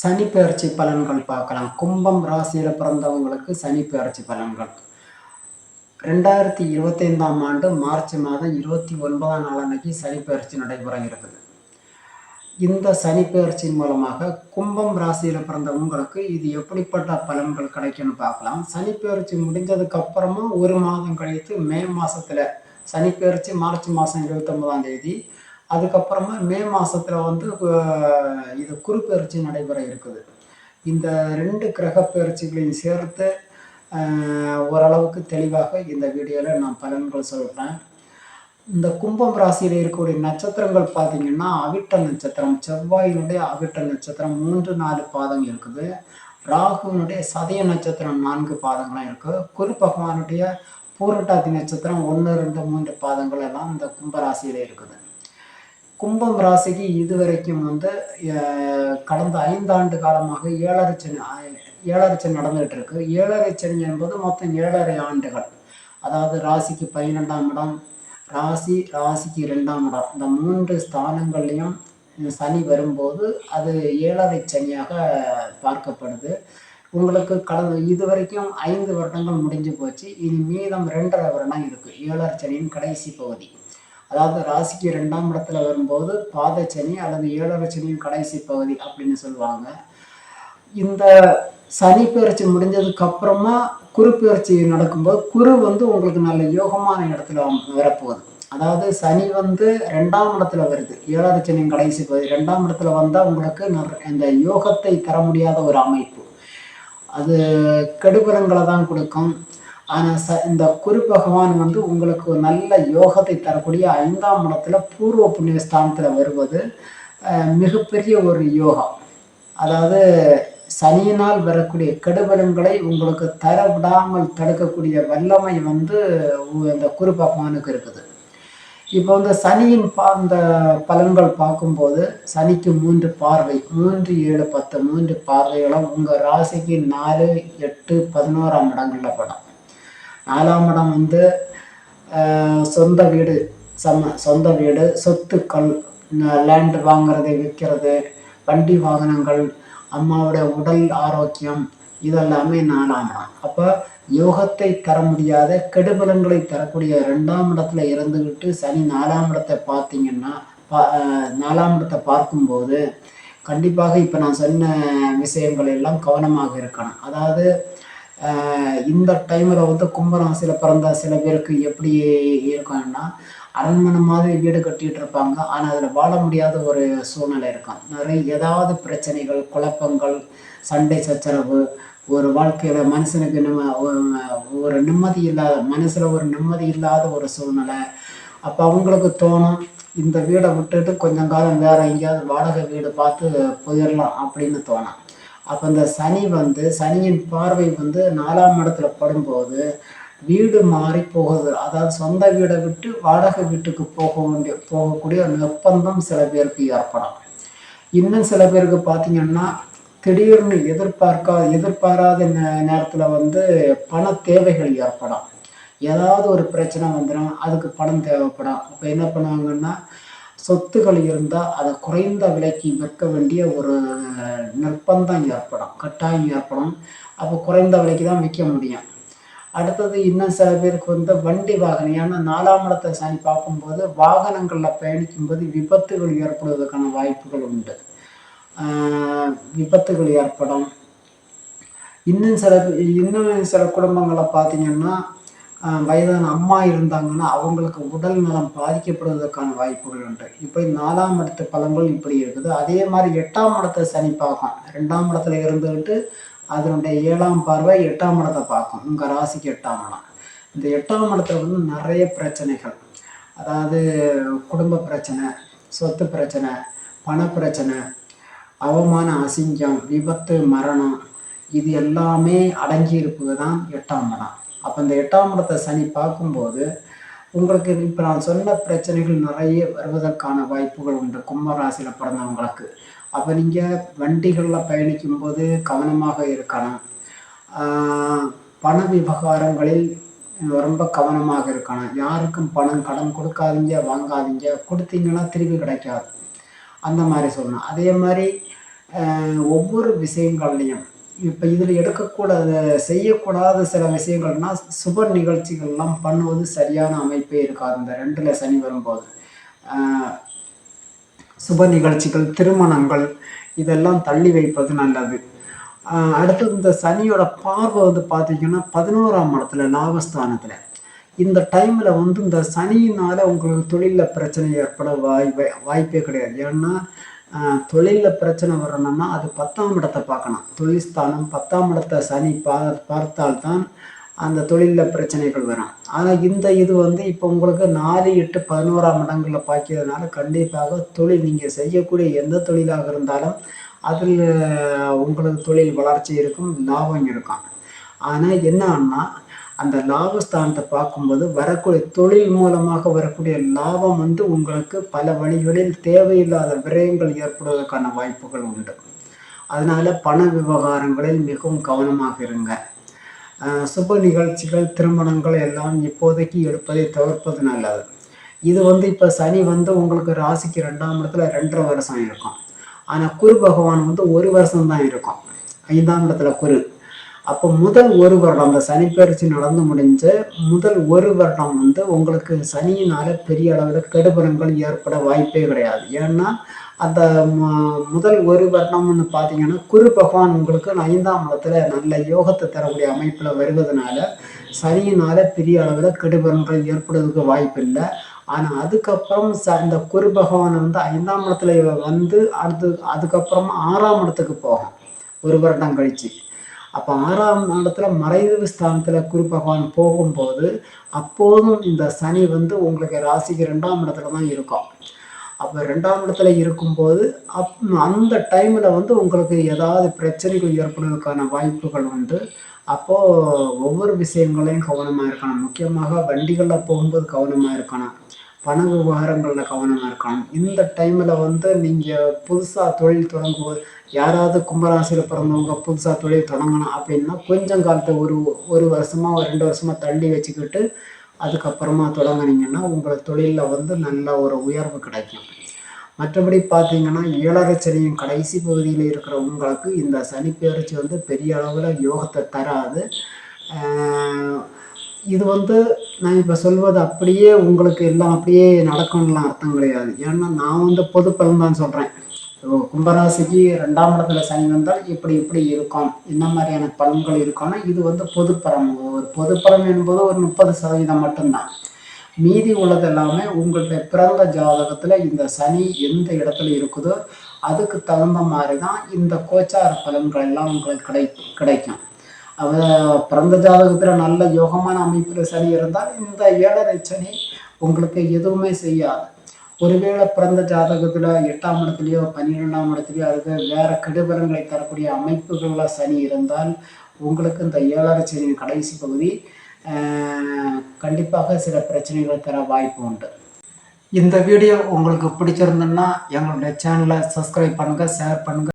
சனி பெயர்ச்சி பலன்கள் பார்க்கலாம். கும்பம் ராசியில் பிறந்தவங்களுக்கு சனி பெயர்ச்சி பலன்கள். ரெண்டாயிரத்தி இருபத்தைந்தாம் ஆண்டு மார்ச் மாதம் இருபத்தி ஒன்பதாம் நாள் அன்னைக்கு சனி பெயர்ச்சி நடைபெற இருக்குது. இந்த சனி பெயர்ச்சியின் மூலமாக கும்பம் ராசியில் பிறந்தவங்களுக்கு இது எப்படிப்பட்ட பலன்கள் கிடைக்கும்னு பார்க்கலாம். சனி பெயர்ச்சி முடிஞ்சதுக்கு அப்புறமா ஒரு மாதம் கழித்து மே மாதத்தில் சனி பெயர்ச்சி மார்ச் மாதம் இருபத்தொன்பதாம் தேதி அதுக்கப்புறமா மே மாதத்தில் வந்து இது குறுப்பெயர்ச்சி நடைபெற இருக்குது. இந்த ரெண்டு கிரகப்பெயர்ச்சிகளையும் சேர்த்து ஓரளவுக்கு தெளிவாக இந்த வீடியோவில் நான் பலன்கள் சொல்கிறேன் இந்த கும்பம் ராசியில் இருக்கக்கூடிய நட்சத்திரங்கள் பார்த்தீங்கன்னா அவிட்ட நட்சத்திரம் செவ்வாயினுடைய அவிட்ட நட்சத்திரம் மூன்று நாலு பாதம் இருக்குது. ராகுனுடைய சதய நட்சத்திரம் நான்கு பாதங்களாக இருக்குது குரு பகவானுடைய பூரட்டாதி நட்சத்திரம் ஒன்று ரெண்டு மூன்று பாதங்கள் எல்லாம் இந்த கும்பராசியில் இருக்குது. கும்பம் ராசிக்கு இதுவரைக்கும் வந்து கடந்த ஐந்தாண்டு காலமாக ஏழரை சனி ஏழரை சனி நடந்துகிட்டு இருக்கு. ஏழரை சனி என்பது மொத்தம் ஏழரை ஆண்டுகள். அதாவது ராசிக்கு பன்னிரெண்டாம் இடம் ராசி ராசிக்கு இரண்டாம் இடம். இந்த மூன்று ஸ்தானங்கள்லையும் சனி வரும்போது அது ஏழரை சனியாக பார்க்கப்படுது. உங்களுக்கு கடந்த இது வரைக்கும் ஐந்து வருடங்கள் முடிஞ்சு போச்சு. இனி மீதம் ரெண்டரை வருடம் இருக்கு. ஏழரை சனியின் கடைசி பகுதி. அதாவது ராசிக்கு ரெண்டாம் இடத்துல வரும்போது பாத சனி அல்லது ஏழரை சனியும் கடைசி பகுதி அப்படின்னு சொல்லுவாங்க. இந்த சனி பெயர்ச்சி முடிஞ்சதுக்கு அப்புறமா குரு பெயர்ச்சி நடக்கும்போது குரு வந்து உங்களுக்கு நல்ல யோகமான இடத்துல வரப்போகுது. அதாவது சனி வந்து ரெண்டாம் இடத்துல வருது. ஏழரை சனியின் கடைசி பகுதி. ரெண்டாம் இடத்துல வந்தால் உங்களுக்கு இந்த யோகத்தை தர முடியாத ஒரு அமைப்பு. அது கெடுபலங்களை தான் கொடுக்கும். ஆனால் ச இந்த குரு பகவான் வந்து உங்களுக்கு நல்ல யோகத்தை தரக்கூடிய ஐந்தாம் இடத்துல பூர்வ புண்ணிய ஸ்தானத்தில் வருவது மிகப்பெரிய ஒரு யோகம். அதாவது சனியினால் வரக்கூடிய கெடுபலன்களை உங்களுக்கு தர விடாமல் தடுக்கக்கூடிய வல்லமை வந்து உ- இந்த குரு பகவானுக்கு இருக்குது. இப்போ வந்து சனியின் பா இந்த பலன்கள் பார்க்கும்போது சனிக்கு மூன்று பார்வை மூன்று ஏழு பத்து மூன்று பார்வைகளும் உங்கள் ராசிக்கு நாலு எட்டு பதினோராம் இடங்களில் படம். நாலாம் இடம் வந்து சொந்த வீடு சம சொந்த வீடு சொத்துக்கள் லேண்டு வாங்குறது விற்கிறது வண்டி வாகனங்கள் அம்மாவோட உடல் ஆரோக்கியம் இதெல்லாமே நாலாம் இடம். அப்போ யோகத்தை தர முடியாத கெடுபலன்களை தரக்கூடிய ரெண்டாம் இடத்துல இருந்துக்கிட்டு சனி நாலாம் இடத்தை பார்த்தீங்கன்னா பா- நாலாம் இடத்தை பார்க்கும்போது கண்டிப்பாக இப்போ நான் சொன்ன விஷயங்கள் எல்லாம் கவனமாக இருக்கணும். அதாவது இந்த டைமில் வந்து கும்பராசியில் பிறந்த சில பேருக்கு எப்படி இருக்கும்னா அரண்மனை மாதிரி வீடு கட்டிகிட்டு இருப்பாங்க. ஆனால் அதில் வாழ முடியாத ஒரு சூழ்நிலை இருக்கும். நிறைய ஏதாவது பிரச்சனைகள் குழப்பங்கள் சண்டை சச்சரவு ஒரு வாழ்க்கையில் மனுஷனுக்கு நிம்ம ஒரு- நிம்மதி இல்லாத மனசில் ஒரு நிம்மதி இல்லாத ஒரு சூழ்நிலை. அப்போ அவங்களுக்கு தோணும் இந்த வீடை விட்டுட்டு கொஞ்சம் காலம் வேறு எங்கேயாவது வாடகை வீடு பார்த்து போயிடலாம் அப்படின்னு தோணும். அப்போ இந்த சனி வந்து சனியின் பார்வை வந்து நாலாம் இடத்துல படும்போது வீடு மாறி போகுது. அதாவது சொந்த வீடை விட்டு வாடகை வீட்டுக்கு போக வேண்டிய போகக்கூடிய நிர்பந்தம் சில பேருக்கு ஏற்படும். இன்னும் சில பேருக்கு பார்த்தீங்கன்னா திடீர்னு எதிர்பார்க்கா எதிர்பாராத நே- நேரத்துல வந்து பண தேவைகள் ஏற்படும். ஏதாவது ஒரு பிரச்சனை வந்துடும் அதுக்கு பணம் தேவைப்படும். அப்போ என்ன பண்ணுவாங்கன்னா சொத்துக்கள் இருந்தால் அதை குறைந்த விலைக்கு விற்க வேண்டிய ஒரு நிர்பந்தம் ஏற்படும் கட்டாயம் ஏற்படும். அப்போ குறைந்த விலைக்கு தான் விற்க முடியும். அடுத்தது இன்னும் சில பேருக்கு வந்து வண்டி வாகனம் ஏன்னா நாலாம் இடத்தை சனி பார்க்கும்போது வாகனங்களில் பயணிக்கும்போது விபத்துகள் ஏற்படுவதற்கான வாய்ப்புகள் உண்டு. விபத்துகள் ஏற்படும். இன்னும் சில இன்னும் சில குடும்பங்களை பார்த்தீங்கன்னா வயதான அம்மா இருந்தாங்கன்னா அவங்களுக்கு உடல் நலம் பாதிக்கப்படுவதற்கான வாய்ப்புகள் உண்டு. இப்படி நாலாம் இடத்து பலன்கள் இப்படி இருக்குது. அதே மாதிரி எட்டாம் இடத்தை சனி பார்க்கும் ரெண்டாம் இடத்துல இருந்துக்கிட்டு அதனுடைய ஏழாம் பார்வை எட்டாம் இடத்தை பார்க்கும். உங்கள் ராசிக்கு எட்டாம் இடம். இந்த எட்டாம் இடத்துல வந்து நிறைய பிரச்சனைகள். அதாவது குடும்ப பிரச்சனை சொத்து பிரச்சனை பண பிரச்சனை அவமான அசிங்கம் விபத்து மரணம் இது எல்லாமே அடங்கி இருப்பது தான் எட்டாம் இடம். அப்போ இந்த எட்டாம் இடத்தை சனி பார்க்கும்போது உங்களுக்கு இப்போ நான் சொன்ன பிரச்சனைகள் நிறைய வருவதற்கான வாய்ப்புகள் உண்டு. கும்பராசியில் பிறந்தவங்களுக்கு. அப்போ நீங்கள் வண்டிகளில் பயணிக்கும்போது கவனமாக இருக்கணும். பண விவகாரங்களில் ரொம்ப கவனமாக இருக்கணும். யாருக்கும் பணம் கடன் கொடுக்காதீங்க வாங்காதீங்க. கொடுத்தீங்கன்னா திருப்பி கிடைக்காது. அந்த மாதிரி சொல்லணும். அதே மாதிரி ஒவ்வொரு விஷயங்கள்லையும் இப்போ இதில் எடுக்கக்கூடாத செய்யக்கூடாத சில விஷயங்கள்னா சுப நிகழ்ச்சிகள்லாம் பண்ணுவது சரியான அமைப்பே இருக்காது. இந்த ரெண்டில் சனி வரும்போது. சுப நிகழ்ச்சிகள் திருமணங்கள் இதெல்லாம் தள்ளி வைப்பது நல்லது. அடுத்தது இந்த சனியோட பார்வை வந்து பார்த்தீங்கன்னா பதினோராம் இடத்துல லாபஸ்தானத்தில். இந்த டைமில் வந்து இந்த சனியினால் உங்களுக்கு தொழிலில் பிரச்சனை ஏற்பட வாய்ப்பே வாய்ப்பே கிடையாது. ஏன்னா தொழிலில் பிரச்சனை வரணும்னா அது பத்தாம் இடத்தை பார்க்கணும். தொழில் ஸ்தானம் பத்தாம் இடத்தை சனி பா பார்த்தால்தான் அந்த தொழிலில் பிரச்சனைகள் வரும். ஆனால் இந்த இது வந்து இப்போ உங்களுக்கு நாலு எட்டு பதினோராம் இடங்களில் பார்க்கிறதுனால கண்டிப்பாக தொழில் நீங்கள் செய்யக்கூடிய எந்த தொழிலாக இருந்தாலும் அதில் உங்களுக்கு தொழில் வளர்ச்சி இருக்கும் லாபம் இருக்கும். ஆனால் என்னன்னா அந்த லாபஸ்தானத்தை பார்க்கும்போது வரக்கூடிய தொழில் மூலமாக வரக்கூடிய லாபம் வந்து உங்களுக்கு பல வழிகளில் தேவையில்லாத விரயங்கள் ஏற்படுவதற்கான வாய்ப்புகள் உண்டு. அதனால் பண விவகாரங்களில் மிகவும் கவனமாக இருங்க. சுப நிகழ்ச்சிகள் திருமணங்கள் எல்லாம் இப்போதைக்கு எடுப்பதை தவிர்ப்பது நல்லது. இது வந்து இப்போ சனி வந்து உங்களுக்கு ராசிக்கு ரெண்டாம் இடத்துல ரெண்டரை வருஷம் இருக்கும். ஆனால் குரு பகவான் வந்து ஒரு வருஷம் தான் இருக்கும். ஐந்தாம் இடத்துல குரு. அப்போ முதல் ஒரு வருடம் அந்த சனி பயிற்சி நடந்து முடிஞ்ச முதல் ஒரு வருடம் வந்து உங்களுக்கு சனியினால பெரிய அளவில் கெடுபலங்கள் ஏற்பட வாய்ப்பே கிடையாது. ஏன்னா அந்த முதல் ஒரு வருடம்னு பார்த்தீங்கன்னா குரு பகவான் உங்களுக்கு ஐந்தாம் இடத்துல நல்ல யோகத்தை தரக்கூடிய அமைப்பில் வருவதனால சனியினால பெரிய அளவில் கெடுபுரங்கள் ஏற்படுவதற்கு வாய்ப்பு இல்லை ஆனால் அதுக்கப்புறம் ச இந்த குரு பகவான் வந்து ஐந்தாம் இடத்துல வந்து அடுத்து அதுக்கப்புறமா ஆறாம் இடத்துக்கு போகும். ஒரு வருடம் கழிச்சு. அப்போ ஆறாம் இடத்துல மறைவு ஸ்தானத்தில் குரு பகவான் போகும்போது அப்போதும் இந்த சனி வந்து உங்களுக்கு ராசிக்கு ரெண்டாம் இடத்துல தான் இருக்கும். அப்போ ரெண்டாம் இடத்துல இருக்கும்போது அப் அந்த டைமில் வந்து உங்களுக்கு ஏதாவது பிரச்சனைகள் ஏற்படுவதற்கான வாய்ப்புகள் உண்டு. அப்போது ஒவ்வொரு விஷயங்களையும் கவனமாக இருக்கணும். முக்கியமாக வண்டிகளில் போகும்போது கவனமாக இருக்கணும். பண விவகாரங்களில் கவனமாக இருக்கணும். இந்த டைமில் வந்து நீங்கள் புதுசாக தொழில் தொடங்குவது யாராவது கும்பராசியில் பிறந்தவங்க புதுசாக தொழில் தொடங்கணும் அப்படின்னா கொஞ்சம் காலத்தை ஒரு ஒரு வருஷமாக ஒரு ரெண்டு வருஷமாக தள்ளி வச்சுக்கிட்டு அதுக்கப்புறமா தொடங்குனீங்கன்னா உங்கள் தொழிலில் வந்து நல்ல ஒரு உயர்வு கிடைக்கும். மற்றபடி பார்த்தீங்கன்னா ஏழரை சனியின் கடைசி பகுதியில் இருக்கிற உங்களுக்கு இந்த சனிப்பெயர்ச்சி வந்து பெரிய அளவில் யோகத்தை தராது. இது வந்து நான் இப்போ சொல்வது அப்படியே உங்களுக்கு எல்லாம் அப்படியே நடக்கணும்லாம் அர்த்தம் கிடையாது. ஏன்னா நான் வந்து பொது பலன் தான் சொல்கிறேன் கும்பராசிக்கு ரெண்டாம் இடத்துல சனி வந்தால் இப்படி இப்படி இருக்கும். என்ன மாதிரியான பலன்கள் இருக்கும்னா இது வந்து பொதுப்பரம் ஒரு பொதுப்பரம் என்பது ஒரு முப்பது சதவீதம் மட்டும்தான். மீதி உள்ளது எல்லாமே உங்களுடைய பிறந்த ஜாதகத்தில் இந்த சனி எந்த இடத்துல இருக்குதோ அதுக்கு தகுந்த மாதிரி தான் இந்த கோச்சார பலன்கள் எல்லாம் உங்களுக்கு கிடை கிடைக்கும். அவ பிறந்த ஜாதகத்தில் நல்ல யோகமான அமைப்பில் சனி இருந்தால் இந்த ஏழரை சனி உங்களுக்கு எதுவுமே செய்யாது. ஒருவேளை பிறந்த ஜாதகத்தில் எட்டாம் இடத்துலையோ பன்னிரெண்டாம் இடத்துலையோ அதுக்கு வேற கெடுபலங்களை தரக்கூடிய அமைப்புகளில் சனி இருந்தால் உங்களுக்கு இந்த ஏழரை சனியின் கடைசி பகுதி கண்டிப்பாக சில பிரச்சனைகள் தர வாய்ப்பு உண்டு. இந்த வீடியோ உங்களுக்கு பிடிச்சிருந்ததுன்னா எங்களுடைய சேனலை சப்ஸ்கிரைப் பண்ணுங்கள் ஷேர் பண்ணுங்கள்